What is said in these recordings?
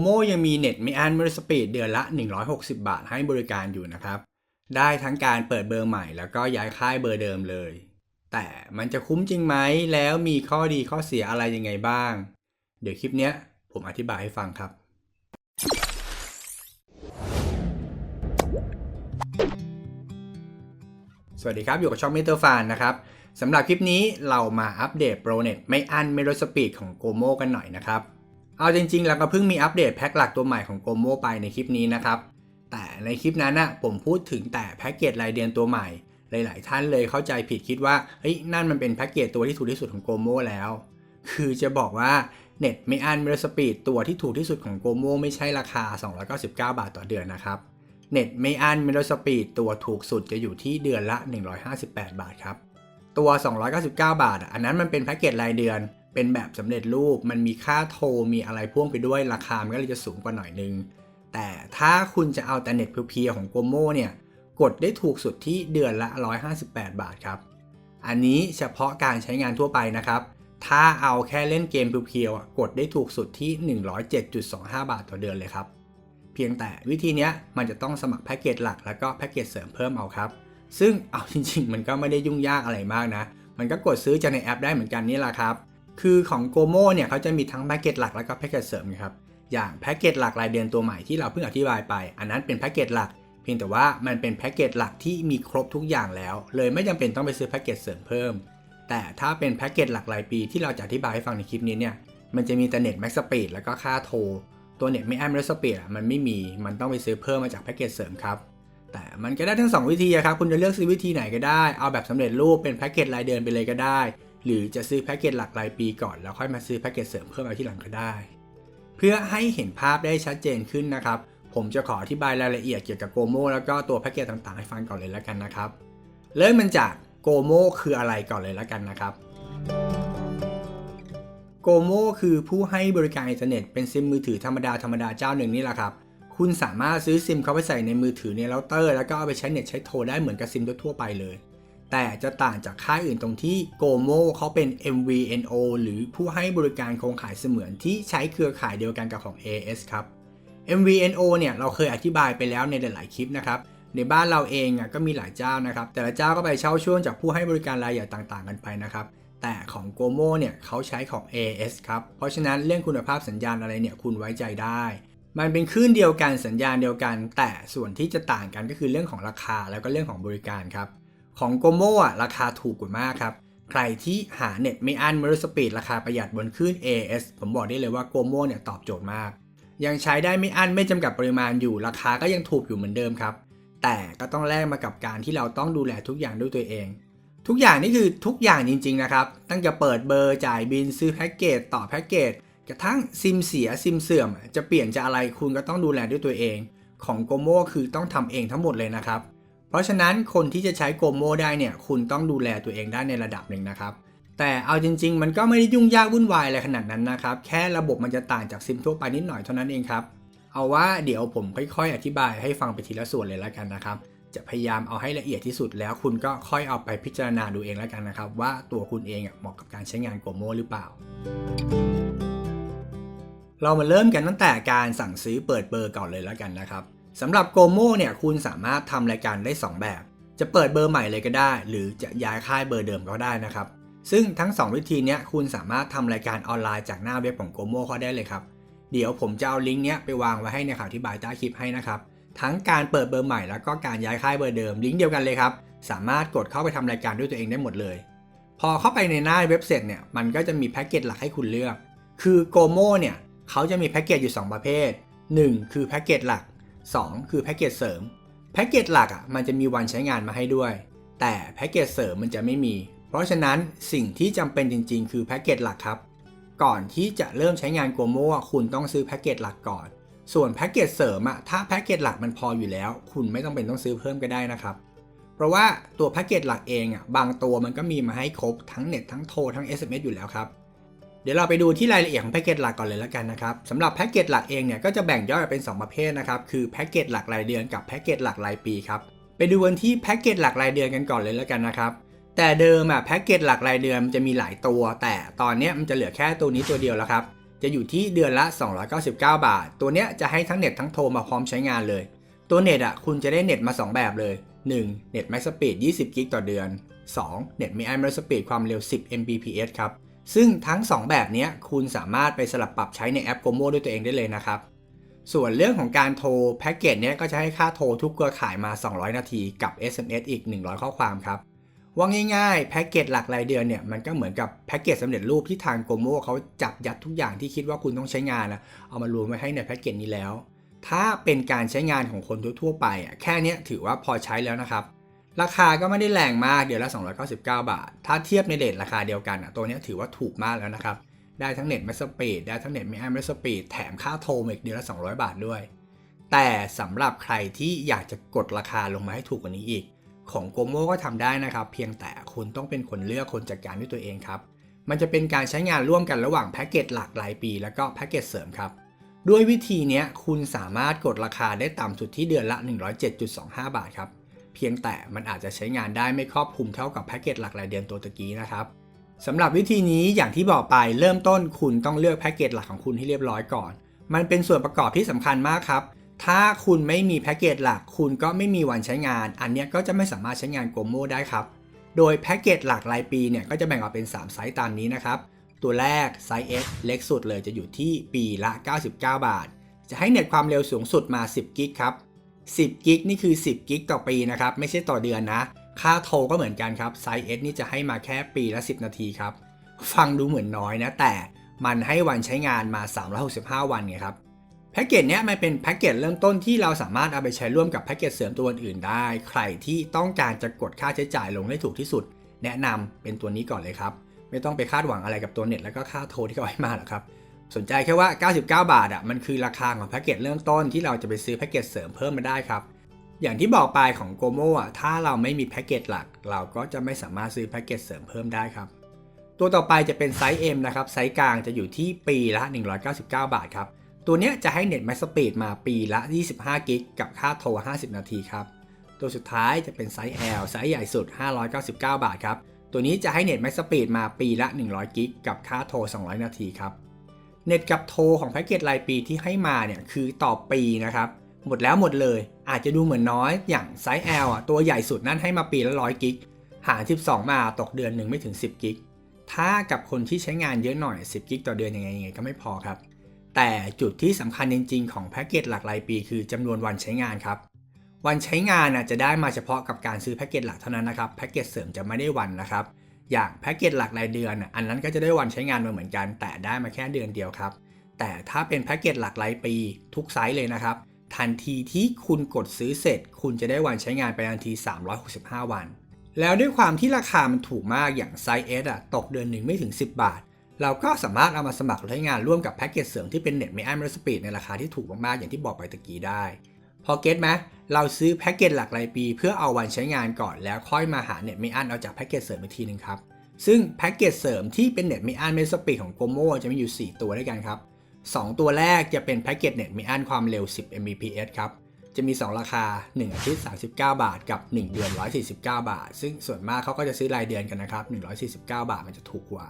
โมยังมีเน็ตไม่อั้นเมอสปีดเดือนละ 160 บาทให้บริการอยู่นะครับ ได้ทั้งการเปิดเบอร์ใหม่แล้วก็ย้ายค่ายเบอร์เดิมเลย แต่มันจะคุ้มจริงไหม แล้วมีข้อดีข้อเสียอะไรยังไงบ้าง เดี๋ยวคลิปเนี้ยผมอธิบายให้ฟังครับ สวัสดีครับ อยู่กับช่อง m e t e r f a n นะครับสำหรับคลิปนี้เรามาอัปเดตโปรเน็ตไม่อั้นไม่ลดสปีดของโกโมกันหน่อยนะครับ เอาจริงๆ แล้วก็เพิ่งมีอัปเดตแพ็คหลักตัวใหม่ของโกโมไปในคลิปนี้นะครับ แต่ในคลิปนั้นนะผมพูดถึงแต่แพ็กเกจรายเดือนตัวใหม่ หลายๆท่านเลยเข้าใจผิดคิดว่าเฮ้ยนั่นมันเป็นแพ็กเกจตัวที่ถูกที่สุดของโกโมแล้ว คือจะบอกว่าเน็ตไม่อันไม่ลสปีดตัวที่ถูกที่สุดของโกโมไม่ใช่ราคา 299 บาทต่อเดือนนะครับเน็ตไม่อันไม่ลสปีดตัวถูกสุดจะอยู่ที่เดือนละ 158 บาทครับตัว 299 บาท อันนั้นมันเป็นแพ็กเกจรายเดือน เป็นแบบสำเร็จรูป มันมีค่าโทรมีอะไรพ่วงไปด้วยราคา มันก็เลยจะสูงกว่าหน่อยนึง แต่ถ้าคุณจะเอาแต่เน็ตเพียวๆของโกโมเนี่ยกดได้ถูกสุดที่เดือนละ 158 บาทครับ อันนี้เฉพาะการใช้งานทั่วไปนะครับ ถ้าเอาแค่เล่นเกมเพียวๆอะกดได้ถูกสุดที่ 107.25 บาทต่อเดือนเลยครับ เพียงแต่วิธีนี้มันจะต้องสมัครแพ็กเกจหลักแล้วก็แพ็กเกจเสริมเพิ่มเอาครับ ซึ่งเอาจริงๆ มันก็ไม่ได้ยุ่งยากอะไรมากนะ มันก็กดซื้อจากในแอปได้เหมือนกันนี่แหละครับ คือของ g o m o เนี่ยเขาจะมีทั้งแพ็กเกจหลักแล้วก็แพ็กเกจเสริมครับ อย่างแพ็กเกจหลักรายเดือนตัวใหม่ที่เราเพิ่งอธิบายไป อันนั้นเป็นแพ็กเกจหลัก เพียงแต่ว่ามันเป็นแพ็กเกจหลักที่มีครบทุกอย่างแล้ว เลยไม่จำเป็นต้องไปซื้อแพ็กเกจเสริมเพิ่ม แต่ถ้าเป็นแพ็กเกจหลักรายปีที่เราจะอธิบายให้ฟังในคลิปนี้เนี่ย มันจะมีแต่เน็ตแม็กสปีดแล้วก็ค่าโทร ตัวเน็ตไม่อัม่ลดสปีดอะมันไม่มี มันต้องไปซื้อเพิ่มมาจากแพ็กเกจเสริมครับแต่มันก็ได้ทั้ง 2 วิธีครับ คุณจะเลือกซื้อวิธีไหนก็ได้ เอาแบบสำเร็จรูปเป็นแพ็กเกจรายเดือนไปเลยก็ได้ หรือจะซื้อแพ็กเกจหลักรายปีก่อน แล้วค่อยมาซื้อแพ็กเกจเสริมเพิ่มเอาที่หลังก็ได้ เพื่อให้เห็นภาพได้ชัดเจนขึ้นนะครับ ผมจะขออธิบายรายละเอียดเกี่ยวกับโกโมแล้วก็ตัวแพ็กเกจต่างๆให้ฟังก่อนเลยแล้วกันนะครับ เริ่มมันจากโกโมคืออะไรก่อนเลยแล้วกันนะครับโกโมคือผู้ให้บริการอินเทอร์เน็ตเป็นซิมมือถือธรรมดาธรรมดาเจ้าหนึ่งนี่แหละครับคุณสามารถซื้อซิมเข้าไปใส่ในมือถือในเราเตอร์ แล้วก็เอาไปใช้เน็ตใช้โทรได้เหมือนกับซิมทั่วไปเลย แต่จะต่างจากค่ายอื่นตรงที่โกโมเขาเป็น MVNO หรือผู้ให้บริการโครงข่ายเสมือนที่ใช้เครือข่ายเดียวกันกับของ AS ครับ MVNO เนี่ยเราเคยอธิบายไปแล้วในหลาย ๆ คลิปนะครับในบ้านเราเองก็มีหลายเจ้านะครับ แต่ละเจ้าก็ไปเช่าช่วงจากผู้ให้บริการรายใหญ่ต่าง ๆ กันไปนะครับ แต่ของ g o m o เนี่ยเขาใช้ของ AS ครับ เพราะฉะนั้นเรื่องคุณภาพสัญญาณอะไรเนี่ยคุณไว้ใจได้ มันเป็นคลื่นเดียวกันสัญญาณเดียวกัน แต่ส่วนที่จะต่างกันก็คือเรื่องของราคาแล้วก็เรื่องของบริการครับ ของ g o m o อะราคาถูกกว่ามากครับ ใครที่หาเน็ตไม่อั้นมรสปีดราคาประหยัดบนคลื่น AS ผมบอกได้เลยว่า g o m o เนี่ยตอบโจทย์มาก ยังใช้ได้ไม่อั้นไม่จำกัดปริมาณอยู่ราคาก็ยังถูกอยู่เหมือนเดิมครับ แต่ก็ต้องแลกมากับการที่เราต้องดูแลทุกอย่างด้วยตัวเอง ทุกอย่างนี่คือทุกอย่างจริง ๆ นะครับ ตั้งแต่เปิดเบอร์จ่ายบินซื้อแพ็กเกจต่อแพ็กเกจกระทั่งซิมเสียซิมเสื่อม จะเปลี่ยนจะอะไรคุณก็ต้องดูแลด้วยตัวเอง ของโกโมคือต้องทำเองทั้งหมดเลยนะครับ เพราะฉะนั้นคนที่จะใช้โกโมได้เนี่ยคุณต้องดูแลตัวเองได้ในระดับหนึ่งนะครับ แต่เอาจริง ๆ มันก็ไม่ได้ยุ่งยากวุ่นวายอะไรขนาดนั้นนะครับ แค่ระบบมันจะต่างจากซิมทั่วไปนิดหน่อยเท่านั้นเองครับ เอาว่าเดี๋ยวผมค่อยๆ อธิบายให้ฟังไปทีละส่วนเลยแล้วกันนะครับ จะพยายามเอาให้ละเอียดที่สุดแล้วคุณก็ค่อยเอาไปพิจารณาดูเองแล้วกันนะครับ ว่าตัวคุณเองเหมาะกับการใช้งานโกโมหรือเปล่าเรามาเริ่มกันตั้งแต่การสั่งซื้อเปิดเบอร์ก่อนเลยแล้วกันนะครับ สำหรับโกโมเนี่ยคุณสามารถทำรายการได้ 2 แบบ จะเปิดเบอร์ใหม่เลยก็ได้ หรือจะย้ายค่ายเบอร์เดิมก็ได้นะครับ ซึ่งทั้ง 2 วิธีนี้คุณสามารถทำรายการออนไลน์จากหน้าเว็บของโกโมเขาได้เลยครับ เดี๋ยวผมจะเอาลิงก์เนี้ยไปวางไว้ให้ในข่าวที่บายใต้คลิปให้นะครับ ทั้งการเปิดเบอร์ใหม่แล้วก็การย้ายค่ายเบอร์เดิมลิงก์เดียวกันเลยครับ สามารถกดเข้าไปทำรายการด้วยตัวเองได้หมดเลย พอเข้าไปในหน้าเว็บเสร็จเนี่ย มันก็จะมีแพ็กเกจหลักให้คุณเลือก คือโกโมเนี่ยเขาจะมีแพ็กเกจอยู่ 2 ประเภท 1 คือแพ็กเกจหลัก 2 คือแพ็กเกจเสริมแพ็กเกจหลักอะมันจะมีวันใช้งานมาให้ด้วย แต่แพ็กเกจเสริมมันจะไม่มี เพราะฉะนั้นสิ่งที่จำเป็นจริง ๆ คือแพ็กเกจหลักครับ ก่อนที่จะเริ่มใช้งานโกโมอะคุณต้องซื้อแพ็กเกจหลักก่อน ส่วนแพ็กเกจเสริมอะถ้าแพ็กเกจหลักมันพออยู่แล้ว คุณไม่ต้องเป็นต้องซื้อเพิ่มก็ได้นะครับ เพราะว่าตัวแพ็กเกจหลักเองอะบางตัวมันก็มีมาให้ครบทั้งเน็ตทั้งโทรทั้ง SMS อยู่แล้วครับ ดี๋ยวเราไปดูที่รายละเอียดของแพ็กเกจหลักก่อนเลยแล้วกันนะครับสำหรับแพ็กเกจหลักเองเนี่ยก็จะแบ่งย่อยเป็น 2 ประเภทนะครับคือแพ็กเกจหลักรายเดือนกับแพ็กเกจหลักรายปีครับไปดูกันที่แพ็กเกจหลักรายเดือนกันก่อนเลยแล้วกันนะครับแต่เดิมอะแพ็กเกจหลักรายเดือนมันจะมีหลายตัว แต่ตอนนี้มันจะเหลือแค่ตัวนี้ตัวเดียวแล้วครับจะอยู่ที่เดือนละ 299 บาท ตัวเนี้ยจะให้ทั้งเน็ตทั้งโทรมาพร้อมใช้งานเลย ตัวเน็ตอะคุณจะได้เน็ตมา 2 แบบเลย 1. เน็ต Max Speed 20 กิกต่อเดือน 2. เน็ตมี i m a x Speed ความเร็ว 10 Mbps ครับ ซึ่งทั้ง 2 แบบนี้คุณสามารถไปสลับปรับใช้ในแอป Gomo ด้วยตัวเองได้เลยนะครับ ส่วนเรื่องของการโทรแพ็กเกจเนี้ยก็จะให้ค่าโทรทุกเครือข่ายมา 200 นาทีกับ SMS อีก 100 ข้อความครับว่าง่ายๆแพ็กเกจหลักรายเดือนเนี่ยมันก็เหมือนกับแพ็กเกจสำเร็จรูปที่ทางโกโมเขาจับยัดทุกอย่างที่คิดว่าคุณต้องใช้งานนะเอามารวมไว้ให้ในแพ็กเกจนี้แล้ว ถ้าเป็นการใช้งานของคนทั่วๆไปอะแค่นี้ถือว่าพอใช้แล้วนะครับ ราคาก็ไม่ได้แรงมากเดือนละ 299 บาท ถ้าเทียบในเรทราคาเดียวกันอะตัวนี้ถือว่าถูกมากแล้วนะครับ ได้ทั้งเน็ตแมสปีดได้ทั้งเน็ตไม่ไอแมสปีดแถมค่าโทรอีกเดือนละ 200 บาทด้วย แต่สำหรับใครที่อยากจะกดราคาลงมาให้ถูกกว่านี้อีก ของโกโมก็ทำได้นะครับ เพียงแต่คุณต้องเป็นคนเลือกคนจัดการด้วยตัวเองครับ มันจะเป็นการใช้งานร่วมกันระหว่างแพ็กเกจหลักรายปี แล้วก็แพ็กเกจเสริมครับด้วยวิธีนี้คุณสามารถกดราคาได้ต่ำสุดที่เดือนละ 107.25 บาทครับ เพียงแต่มันอาจจะใช้งานได้ไม่ครอบคลุมเท่ากับแพ็กเกจหลักรายเดือนตัวตะกี้นะครับสำหรับวิธีนี้อย่างที่บอกไปเริ่มต้นคุณต้องเลือกแพ็กเกจหลักของคุณให้เรียบร้อยก่อน มันเป็นส่วนประกอบที่สำคัญมากครับ ถ้าคุณไม่มีแพ็กเกจหลัก คุณก็ไม่มีวันใช้งาน อันนี้ก็จะไม่สามารถใช้งานโกโมได้ครับ โดยแพ็กเกจหลักรายปีเนี่ยก็จะแบ่งออกเป็น 3 ไซส์ตามนี้นะครับ ตัวแรกไซส์ S เล็กสุดเลยจะอยู่ที่ปีละ 99 บาท จะให้เน็ตความเร็วสูงสุดมา 10 กิกครับ 10 กิกนี่คือ 10 กิกต่อปีนะครับ ไม่ใช่ต่อเดือนนะ ค่าโทรก็เหมือนกันครับ ไซส์ S นี่จะให้มาแค่ปีละ 10 นาทีครับ ฟังดูเหมือนน้อยนะ แต่มันให้วันใช้งานมา 365 วันไงครับ แพ็กเกจเนี้ยมันเป็นแพ็กเกจเริ่มต้นที่เราสามารถเอาไปใช้ร่วมกับแพ็กเกจเสริมตัวอื่นได้ ใครที่ต้องการจะกดค่าใช้จ่ายลงได้ถูกที่สุด แนะนำเป็นตัวนี้ก่อนเลยครับ ไม่ต้องไปคาดหวังอะไรกับตัวเน็ตแล้วก็ค่าโทรที่เขาให้มาหรอกครับ สนใจแค่ว่า 99 บาทอะมันคือราคาของแพ็กเกจเริ่มต้นที่เราจะไปซื้อแพ็กเกจเสริมเพิ่มมาได้ครับ อย่างที่บอกไปของโกโมอะถ้าเราไม่มีแพ็กเกจหลัก เราก็จะไม่สามารถซื้อแพ็กเกจเสริมเพิ่มได้ครับ ตัวต่อไปจะเป็นไซส์ M นะครับไซส์กลางจะอยู่ที่ปีละ 199 บาทครับ ตัวเนี้ยจะให้เน็ตแมสปีดมาปีละ 25 กิกกับค่าโทร 50 นาทีครับ ตัวสุดท้ายจะเป็นไซส์ L ไซส์ใหญ่สุด 599 บาทครับ ตัวนี้จะให้เน็ตแม็กสปีดมาปีละ 100 กิกกับค่าโทร 200 นาทีครับ เน็ตกับโทรของแพ็กเกจรายปีที่ให้มาเนี่ยคือต่อปีนะครับ หมดแล้วหมดเลย อาจจะดูเหมือนน้อยอย่างไซส์ L อะตัวใหญ่สุดนั่นให้มาปีละ100กิกหาร 12 มาตกเดือนหนึ่งไม่ถึง 10กิกถ้ากับคนที่ใช้งานเยอะหน่อย 10 กิกต่อเดือนยังไงยังไงก็ไม่พอครับ แต่จุดที่สำคัญจริง ๆ ของแพ็กเกจหลักรายปี คือจำนวนวันใช้งานครับ วันใช้งานน่ะจะได้มาเฉพาะกับการซื้อแพ็กเกจหลักเท่านั้นนะครับ แพ็กเกจเสริมจะไม่ได้วันนะครับ อย่างแพ็กเกจหลักรายเดือน อันนั้นก็จะได้วันใช้งานมาเหมือนกัน แต่ได้มาแค่เดือนเดียวครับ แต่ถ้าเป็นแพ็กเกจหลักรายปีทุกไซส์เลยนะครับ ทันทีที่คุณกดซื้อเสร็จ คุณจะได้วันใช้งานไปทันที 365 วัน แล้วด้วยความที่ราคามันถูกมากอย่างไซส์ S อะตกเดือนหนึ่งไม่ถึง 10 บาท เราก็สามารถเอามาสมัครใช้งานร่วมกับแพ็กเกจเสริมที่เป็นเน็ตไม่อั้นไม่สปีดในราคาที่ถูกมากๆอย่างที่บอกไปตะกี้ได้ พอเก็ตไหมเราซื้อแพ็กเกจหลักรายปี เพื่อเอาวันใช้งานก่อนแล้วค่อยมาหาเน็ตไม่อั้นเอาจากแพ็กเกจเสริมอีกทีหนึงครับ ซึ่งแพ็กเกจเสริมที่เป็นเน็ตไม่อั้นไม่สปีดของโกโมจะมีอยู่ 4 ตัวด้วยกันครับ 2 ตัวแรกจะเป็นแพ็กเกจเน็ตไม่อั้นความเร็ว 10 Mbps ครับจะมี 2 ราคา 1 อาทิตย์ 39 บาท กับ 1 เดือน 149 บาท ซึ่งส่วนมากเขาก็จะซื้อรายเดือนกันนะครับ 149 บาทมันจะถูกกว่า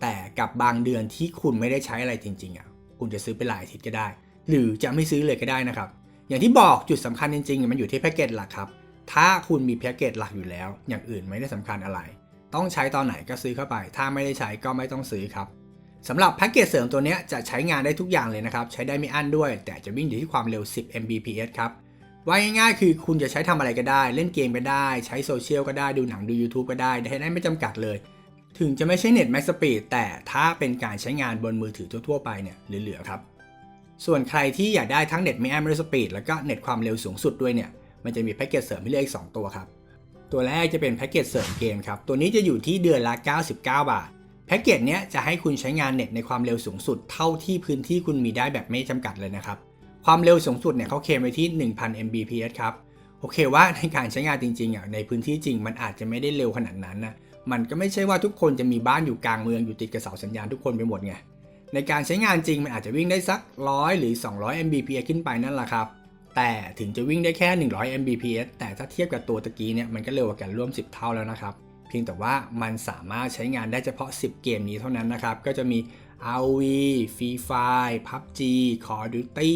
แต่กับบางเดือนที่คุณไม่ได้ใช้อะไรจริงๆอะ คุณจะซื้อเป็นรายอาทิตย์ก็ได้ หรือจะไม่ซื้อเลยก็ได้นะครับ อย่างที่บอกจุดสำคัญจริงๆ มันอยู่ที่แพ็กเกจหลักครับ ถ้าคุณมีแพ็กเกจหลักอยู่แล้ว อย่างอื่นไม่ได้สำคัญอะไร ต้องใช้ตอนไหนก็ซื้อเข้าไป ถ้าไม่ได้ใช้ก็ไม่ต้องซื้อครับสำหรับแพ็กเกจเสริมตัวนี้จะใช้งานได้ทุกอย่างเลยนะครับ ใช้ได้ไม่อั้นด้วย แต่จะวิ่งอยู่ที่ความเร็ว 10 Mbps ครับว่าง่ายๆคือคุณจะใช้ทำอะไรก็ได้ เล่นเกมก็ได้ ใช้โซเชียลก็ได้ดูหนังดู YouTube ก็ได้ได้ได้ไม่จำกัดเลย ถึงจะไม่ใช่เน็ตแม็กสปีดแต่ถ้าเป็นการใช้งานบนมือถือทั่วๆไปเนี่ยเหลือๆครับ ส่วนใครที่อยากได้ทั้งเน็ตไม่อั้นไม่สปีดแล้วก็เน็ตความเร็วสูงสุดด้วยเนี่ย มันจะมีแพ็กเกจเสริมให้เลือกอีก 2 ตัวครับ ตัวแรกจะเป็นแพ็กเกจเสริมเกมครับ ตัวนี้จะอยู่ที่เดือนละ 99 บาท แพ็กเกจเนี้ยจะให้คุณใช้งานเน็ตในความเร็วสูงสุด เท่าที่พื้นที่คุณมีได้แบบไม่จำกัดเลยนะครับ ความเร็วสูงสุดเนี่ยเขาเคลมไว้ที่ 1000 Mbps ครับ โอเคว่าในการใช้งานจริงๆอะในพื้นที่จริงมันอาจจะไม่ได้เร็วขนาดนั้นนะ มันก็ไม่ใช่ว่าทุกคนจะมีบ้านอยู่กลางเมืองอยู่ติดกับเสาสัญญาณทุกคนไปหมดไง ในการใช้งานจริงมันอาจจะวิ่งได้สัก 100 หรือ 200 Mbps ขึ้นไปนั่นแหละครับ แต่ถึงจะวิ่งได้แค่ 100 Mbps แต่ถ้าเทียบกับตัวตะกี้เนี่ยมันก็เร็วกว่ากันร่วม 10 เท่าแล้วนะครับ เพียงแต่ว่ามันสามารถใช้งานได้เฉพาะ 10 เกมนี้เท่านั้นนะครับ ก็จะมี RV Free Fire PUBG Call of Duty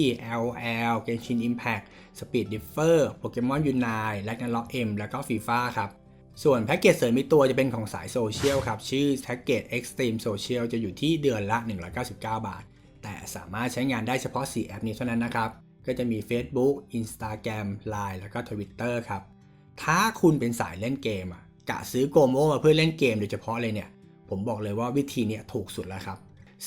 LL Genshin Impact Speed Differ Pokemon Unite Ragnarok M แล้วก็ FIFA ครับ ส่วนแพ็กเกจเสริมอีกตัวจะเป็นของสายโซเชียลครับ ชื่อแพ็กเกจ Extreme Social จะอยู่ที่เดือนละ 199 บาท แต่สามารถใช้งานได้เฉพาะ 4 แอปนี้เท่านั้นนะครับ ก็จะมี Facebook Instagram Line แล้วก็ Twitter ครับ ถ้าคุณเป็นสายเล่นเกมอะกะซื้อโกโมมาเพื่อเล่นเกมโดยเฉพาะเลยเนี่ย ผมบอกเลยว่าวิธีนี้ถูกสุดแล้วครับ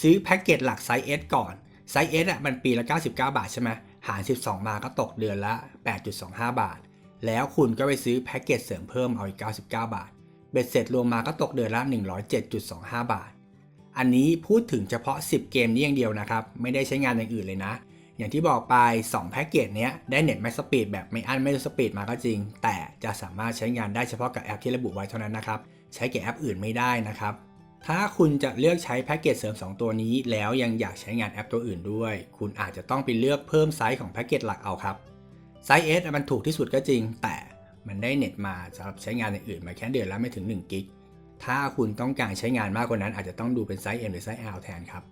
ซื้อแพ็กเกจหลักไซส์ S ก่อน ไซส์ S อะมันปีละ 99 บาทใช่ไหมหาร 12 มาก็ตกเดือนละ 8.25 บาท แล้วคุณก็ไปซื้อแพ็กเกจเสริมเพิ่มเอาอีก 99 บาท เบ็ดเสร็จรวมมาก็ตกเดือนละ 107.25 บาท อันนี้พูดถึงเฉพาะ 10 เกมนี้อย่างเดียวนะครับ ไม่ได้ใช้งานอย่างอื่นเลยนะ อย่างที่บอกไป 2 แพ็กเกจเนี้ยได้เน็ตแม็กสปีดแบบไม่อั้นไม่ลดสปีดมาก็จริง แต่จะสามารถใช้งานได้เฉพาะกับแอปที่ระบุไว้เท่านั้นนะครับ ใช้กับแอปอื่นไม่ได้นะครับถ้าคุณจะเลือกใช้แพ็กเกจเสริม 2 ตัวนี้ แล้วยังอยากใช้งานแอปตัวอื่นด้วย คุณอาจจะต้องไปเลือกเพิ่มไซส์ของแพ็กเกจหลักเอาครับ ไซส์ S มันถูกที่สุดก็จริง แต่มันได้เน็ตมาสำหรับใช้งานอื่นมาแค่เดือนละไม่ถึง1กิกถ้าคุณต้องการใช้งานมากกว่านั้น อาจจะต้องดูเป็นไซส์ M หรือไซส์ L แทนครับ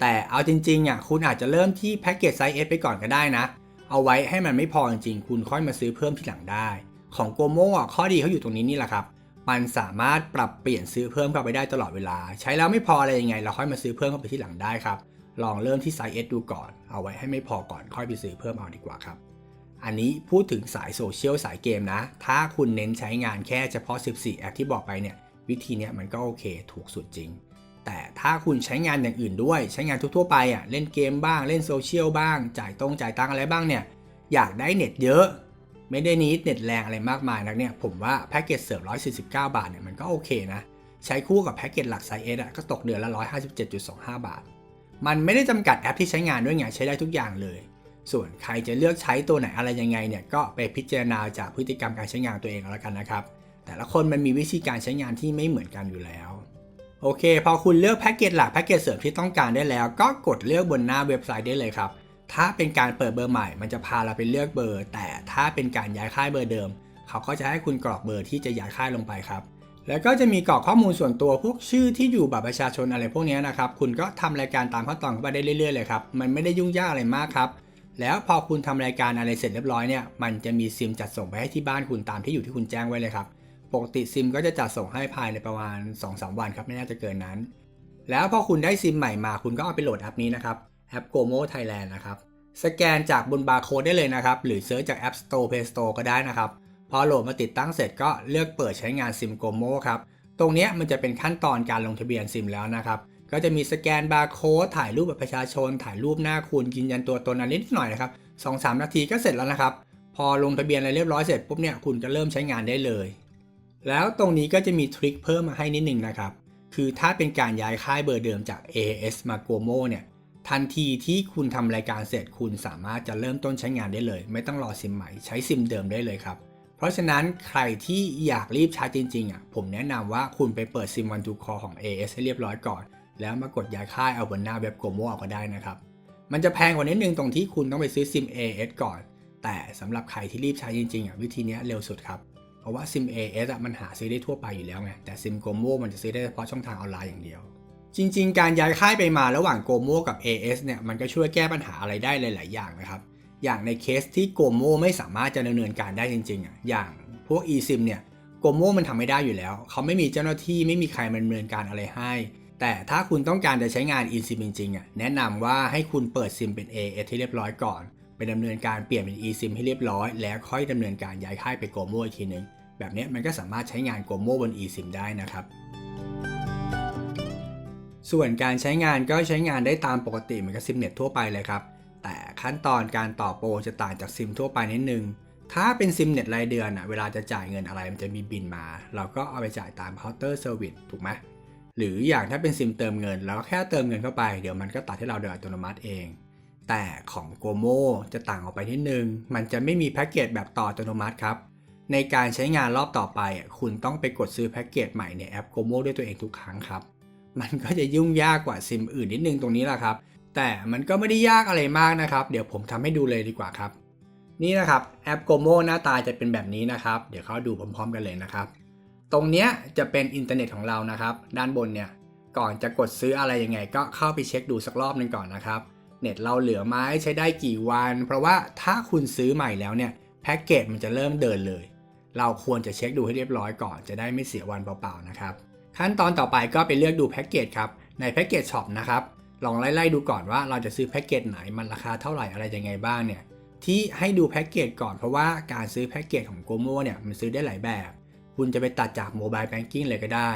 แต่เอาจริงๆอะคุณอาจจะเริ่มที่แพ็กเกจไซส์ S ไปก่อนก็ได้นะ เอาไว้ให้มันไม่พอจริงๆ คุณค่อยมาซื้อเพิ่มทีหลังได้ ของโกโมอะข้อดีเขาอยู่ตรงนี้นี่แหละครับ มันสามารถปรับเปลี่ยนซื้อเพิ่มเข้าไปได้ตลอดเวลา ใช้แล้วไม่พออะไรยังไง เราค่อยมาซื้อเพิ่มเข้าไปที่หลังได้ครับ ลองเริ่มที่ไซส์ S ดูก่อน เอาไว้ให้ไม่พอก่อนค่อยไปซื้อเพิ่มเอาดีกว่าครับ อันนี้พูดถึงสายโซเชียลสายเกมนะ ถ้าคุณเน้นใช้งานแค่เฉพาะ 14 แอปที่บอกไปเนี่ย วิธีนี้มันก็โอเคถูกสุดจริง แต่ถ้าคุณใช้งานอย่างอื่นด้วย ใช้งานทั่วๆไปอะ เล่นเกมบ้าง เล่นโซเชียลบ้าง จ่ายตรงจ่ายตังอะไรบ้างเนี่ย อยากได้เน็ตเยอะ ไม่ได้นิดเน็ตแรงอะไรมากมายนักเนี่ย ผมว่าแพ็กเกจเสริม149 บาทเนี่ยมันก็โอเคนะ ใช้คู่กับแพ็กเกจหลักไซส์เอสอะก็ตกเดือนละ 157.25 บาท มันไม่ได้จำกัดแอปที่ใช้งานด้วยไง ใช้ได้ทุกอย่างเลย ส่วนใครจะเลือกใช้ตัวไหนอะไรยังไงเนี่ยก็ไปพิจารณาจากพฤติกรรมการใช้งานตัวเองเอาละกันนะครับ แต่ละคนมันมีวิธีการใช้งานที่ไม่เหมือนกันอยู่แล้วโอเค พอคุณเลือกแพ็กเกจหลักแพ็กเกจเสริมที่ต้องการได้แล้ว ก็กดเลือกบนหน้าเว็บไซต์ได้เลยครับ ถ้าเป็นการเปิดเบอร์ใหม่ มันจะพาเราไปเลือกเบอร์ แต่ถ้าเป็นการย้ายค่ายเบอร์เดิม เขาก็จะให้คุณกรอกเบอร์ที่จะย้ายค่ายลงไปครับ แล้วก็จะมีกรอกข้อมูลส่วนตัวพวกชื่อที่อยู่บัตรประชาชนอะไรพวกนี้นะครับ คุณก็ทำรายการตามขั้นตอนเข้าไปได้เรื่อยๆเลยครับ มันไม่ได้ยุ่งยากอะไรมากครับ แล้วพอคุณทำรายการอะไรเสร็จเรียบร้อยเนี่ยมันจะมีซิมจัดส่งไปให้ที่บ้านคุณตามที่อยู่ที่คุณแจ้งไว้เลยครับ ปกติซิมก็จะจัดส่งให้ภายในประมาณ 2-3 วันครับไม่น่าจะเกินนั้น แล้วพอคุณได้ซิมใหม่มาคุณก็เอาไปโหลดแอปนี้นะครับแอป Gomo Thailand นะครับสแกนจากบนบาร์โค้ดได้เลยนะครับ หรือเซิร์ชจาก App Store Play Store ก็ได้นะครับ พอโหลดมาติดตั้งเสร็จก็เลือกเปิดใช้งานซิม Gomo ครับ ตรงนี้มันจะเป็นขั้นตอนการลงทะเบียนซิมแล้วนะครับ ก็จะมีสแกนบาร์โค้ดถ่ายรูปแบัตรประชาชน ถ่ายรูปหน้าคุณยืนยันตัวตนอันนิดหน่อยนะครับสองสามนาทีก็เสร็จแล้วนะครับ พอลงทะเบียนอะไรเรียบร้อยเสร็จปุ๊บเนี่ยคุณจะเริ่มใช้งานได้เลย แล้วตรงนี้ก็จะมีทริคเพิ่มมาให้นิดนึงนะครับ คือถ้าเป็นการย้ายค่ายเบอร์เดิมจาก AAS มา Gomo เนี่ยทันทีที่คุณทำรายการเสร็จคุณสามารถจะเริ่มต้นใช้งานได้เลย ไม่ต้องรอซิมใหม่ใช้ซิมเดิมได้เลยครับ เพราะฉะนั้นใครที่อยากรีบใช้จริงๆอะผมแนะนำว่าคุณไปเปิดซิม One to Call ของ AS ให้เรียบร้อยก่อน แล้วมากดย้ายค่ายเอาบนหน้าเว็บ Gomo เอาก็ได้นะครับ มันจะแพงกว่านิดนึงตรงที่คุณต้องไปซื้อซิม AS ก่อน แต่สำหรับใครที่รีบใช้จริงๆอะวิธีนี้เร็วสุดครับ เพราะว่าซิม AS อะมันหาซื้อได้ทั่วไปอยู่แล้วไง แต่ซิม Gomo มันจะซื้อได้เฉพาะช่องทางออนไลน์อย่างเดียว จริง ๆ การย้ายค่ายไปมาระหว่าง Gomo กับ AS เนี่ยมันก็ช่วยแก้ปัญหาอะไรได้หลาย ๆ อย่างนะครับ อย่างในเคสที่ Gomo ไม่สามารถจะดำเนินการได้จริงๆอะอย่างพวก eSIM เนี่ย Gomo มันทำไม่ได้อยู่แล้ว เขาไม่มีเจ้าหน้าที่ไม่มีใครดำเนินการอะไรให้ แต่ถ้าคุณต้องการจะใช้งาน eSIM จริงๆอะแนะนำว่าให้คุณเปิดซิมเป็น AS ที่เรียบร้อยก่อน ไปดำเนินการเปลี่ยนเป็น eSIM ให้เรียบร้อย แล้วค่อยดำเนินการย้ายค่ายไป Gomo อีกทีนึง แบบนี้มันก็สามารถใช้งาน Gomo บน eSIM ได้นะครับส่วนการใช้งานก็ใช้งานได้ตามปกติเหมือนกับซิมเน็ตทั่วไปเลยครับ แต่ขั้นตอนการต่อโปรจะต่างจากซิมทั่วไปนิดนึง ถ้าเป็นซิมเน็ตรายเดือนอะเวลาจะจ่ายเงินอะไรมันจะมีบินมา เราก็เอาไปจ่ายตามเคาน์เตอร์เซอร์วิสถูกไหม หรืออย่างถ้าเป็นซิมเติมเงินเราก็แค่เติมเงินเข้าไปเดี๋ยวมันก็ตัดให้เราโดยอัตโนมัติเอง แต่ของ Gomo จะต่างออกไปนิดนึง มันจะไม่มีแพ็กเกจแบบต่ออัตโนมัติครับ ในการใช้งานรอบต่อไป คุณต้องไปกดซื้อแพ็กเกจใหม่ในแอป Gomo ด้วยตัวเองทุกครั้งครับ มันก็จะยุ่งยากกว่าซิมอื่นนิดนึงตรงนี้แหละครับ แต่มันก็ไม่ได้ยากอะไรมากนะครับ เดี๋ยวผมทำให้ดูเลยดีกว่าครับ นี่นะครับแอป Gomo หน้าตาจะเป็นแบบนี้นะครับ เดี๋ยวเขาดูพร้อม ๆ กันเลยนะครับ ตรงเนี้ยจะเป็นอินเทอร์เน็ตของเรานะครับ ด้านบนเนี่ย ก่อนจะกดซื้ออะไรยังไง ก็เข้าไปเช็คดูสักรอบหนึ่งก่อนนะครับ เน็ตเราเหลือไหมใช้ได้กี่วัน เพราะว่าถ้าคุณซื้อใหม่แล้วเนี่ยแพ็กเกจมันจะเริ่มเดินเลย เราควรจะเช็คดูให้เรียบร้อยก่อนจะได้ไม่เสียวันเปล่าๆนะครับ ขั้นตอนต่อไปก็ไปเลือกดูแพ็กเกจครับ ในแพ็กเกจช็อปนะครับ ลองไล่ๆดูก่อนว่าเราจะซื้อแพ็กเกจไหน มันราคาเท่าไหร่อะไรยังไงบ้างเนี่ย ที่ให้ดูแพ็กเกจก่อนเพราะว่าการซื้อแพ็กเกจของโกโมเนี่ยมันซื้อได้หลายแบบ คุณจะไปตัดจากโมบายแบงกิ้งเลยก็ได้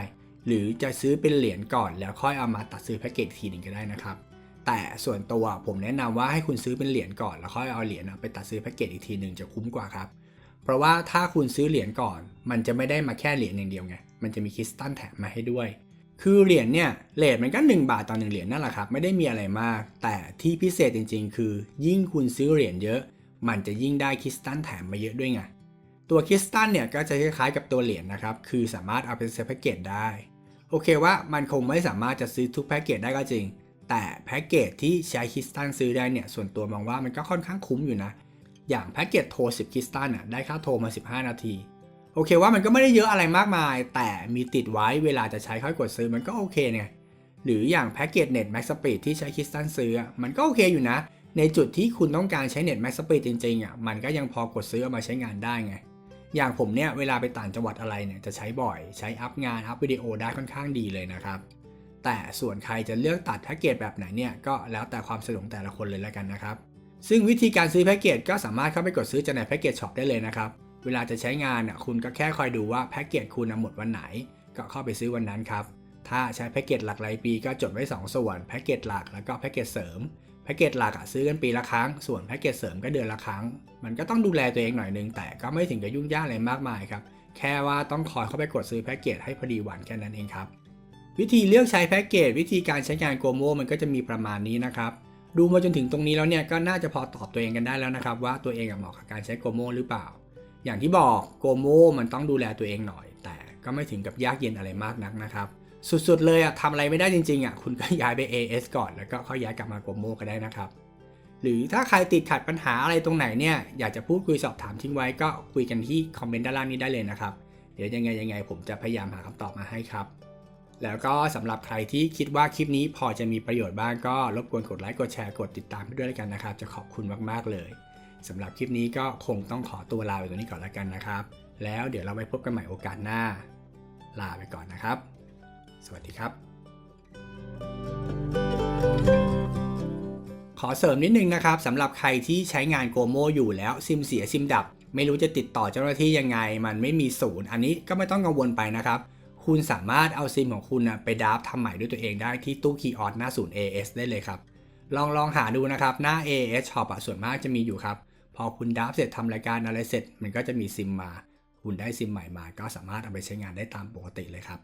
หรือจะซื้อเป็นเหรียญก่อนแล้วค่อยเอามาตัดซื้อแพ็กเกจทีหนึ่งก็ได้นะครับ แต่ส่วนตัวผมแนะนำว่าให้คุณซื้อเป็นเหรียญก่อน แล้วค่อยเอาเหรียญไปตัดซื้อแพ็กเกจอีกทีหนึ่งจะคุ้มกว่าครับ เพราะว่าถ้าคุณซื้อเหรียญก่อน มันจะไม่ได้มาแค่เหรียญอย่างเดียวไง มันจะมีคริสตัลแถมมาให้ด้วย คือเหรียญเนี่ยเลทมันก็ 1 บาทต่อ1เหรียญนั่นแหละครับ ไม่ได้มีอะไรมาก แต่ที่พิเศษจริง ๆ คือ ยิ่งคุณซื้อเหรียญเยอะ มันจะยิ่งได้คริสตัลแถมมาเยอะด้วยไง ตัวคริสตัลเนี่ยก็จะคล้ายๆกับตัวเหรียญนะครับ คือสามารถเอาไปซื้อแพ็กเกจได้ โอเคว่ามันคงไม่สามารถจะซื้อทุกแพ็กเกจได้ก็จริง แต่แพ็กเกจที่ใช้คริสตัลซื้อได้เนี่ย ส่วนตัวมองว่ามันก็ค่อนข้างคุ้มอยู่นะ อย่างแพ็กเกจโทร 10 คริสตัลน่ะได้ค่าโทรมา 15 นาที โอเคว่ามันก็ไม่ได้เยอะอะไรมากมาย แต่มีติดไว้เวลาจะใช้ค่อยกดซื้อมันก็โอเคเนี่ยหรืออย่างแพ็กเกจเน็ตแม็กสปีดที่ใช้คริสตัลซื้อ มันก็โอเคอยู่นะ ในจุดที่คุณต้องการใช้เน็ตแม็กสปีดจริงๆอะ มันก็ยังพอกดซื้อเอามาใช้งานได้ไง อย่างผมเนี่ยเวลาไปต่างจังหวัดอะไรเนี่ยจะใช้บ่อยใช้อัพงานอัพวิดีโอได้ค่อนข้างดีเลยนะครับ แต่ส่วนใครจะเลือกตัดแพ็กเกจแบบไหนเนี่ยก็แล้วแต่ความสะดวกแต่ละคนเลยแล้วกันนะครับ ซึ่งวิธีการซื้อแพ็กเกจก็สามารถเข้าไปกดซื้อจากในแพ็กเกจช็อปได้เลยนะครับ เวลาจะใช้งานน่ะคุณก็แค่คอยดูว่าแพ็กเกจคุณหมดวันไหน ก็เข้าไปซื้อวันนั้นครับถ้าใช้แพ็กเกจหลักรายปีก็จดไว้ 2 ส่วนแพ็กเกจหลักแล้วก็แพ็กเกจเสริม แพ็กเกจหลักอะซื้อกันปีละครั้ง ส่วนแพ็กเกจเสริมก็เดือนละครั้ง มันก็ต้องดูแลตัวเองหน่อยนึง แต่ก็ไม่ถึงกับยุ่งยากอะไรมากมายครับ แค่ว่าต้องคอยเข้าไปกดซื้อแพ็กเกจให้พอดีวันแค่นั้นเองครับ วิธีเลือกใช้แพ็กเกจวิธีการใช้งานโกโมมันก็จะมีประมาณนี้นะครับ ดูมาจนถึงตรงนี้แล้วเนี่ยก็น่าจะพอตอบตัวเองกันได้แล้วนะครับ ว่าตัวเองเหมาะกับการใช้โกโมหรือเปล่า อย่างที่บอกโกโมมันต้องดูแลตัวเองหน่อย แต่ก็ไม่ถึงกับยากเย็นอะไรมากนักนะครับ สุดๆเลยอะทำอะไรไม่ได้จริงๆอะคุณก็ย้ายไป AS ก่อนแล้วก็ค่อยย้ายกลับมาโกโมก็ได้นะครับ หรือถ้าใครติดขัดปัญหาอะไรตรงไหนเนี่ยอยากจะพูดคุยสอบถามทิ้งไว้ก็คุยกันที่คอมเมนต์ด้านล่างนี้ได้เลยนะครับ เดี๋ยวยังไงยังไงผมจะพยายามหาคำตอบมาให้ครับ แล้วก็สำหรับใครที่คิดว่าคลิปนี้พอจะมีประโยชน์บ้างก็รบกวนกดไลค์กดแชร์กดติดตามไปด้วยแล้วกันนะครับ จะขอบคุณมากๆเลยสำหรับคลิปนี้ก็คงต้องขอตัวลาไปตรงนี้ก่อนแล้วกันนะครับ แล้วเดี๋ยวเราไว้พบกันใหม่โอกาสหน้า ลาไปก่อนนะครับ สวัสดีครับ ขอเสริมนิดนึงนะครับสำหรับใครที่ใช้งานโกโมอยู่แล้วซิมเสียซิมดับ ไม่รู้จะติดต่อเจ้าหน้าที่ยังไง มันไม่มีศูนย์ อันนี้ก็ไม่ต้องกังวลไปนะครับ คุณสามารถเอาซิมของคุณนะไปดับทำใหม่ด้วยตัวเองได้ที่ตู้คีย์ออสหน้าศูนย์ AS ได้เลยครับ ลองลองหาดูนะครับหน้า AS Shop อะส่วนมากจะมีอยู่ครับพอคุณดับเสร็จทำรายการอะไรเสร็จ มันก็จะมีซิมมา คุณได้ซิมใหม่มา ก็สามารถเอาไปใช้งานได้ตามปกติเลยครับ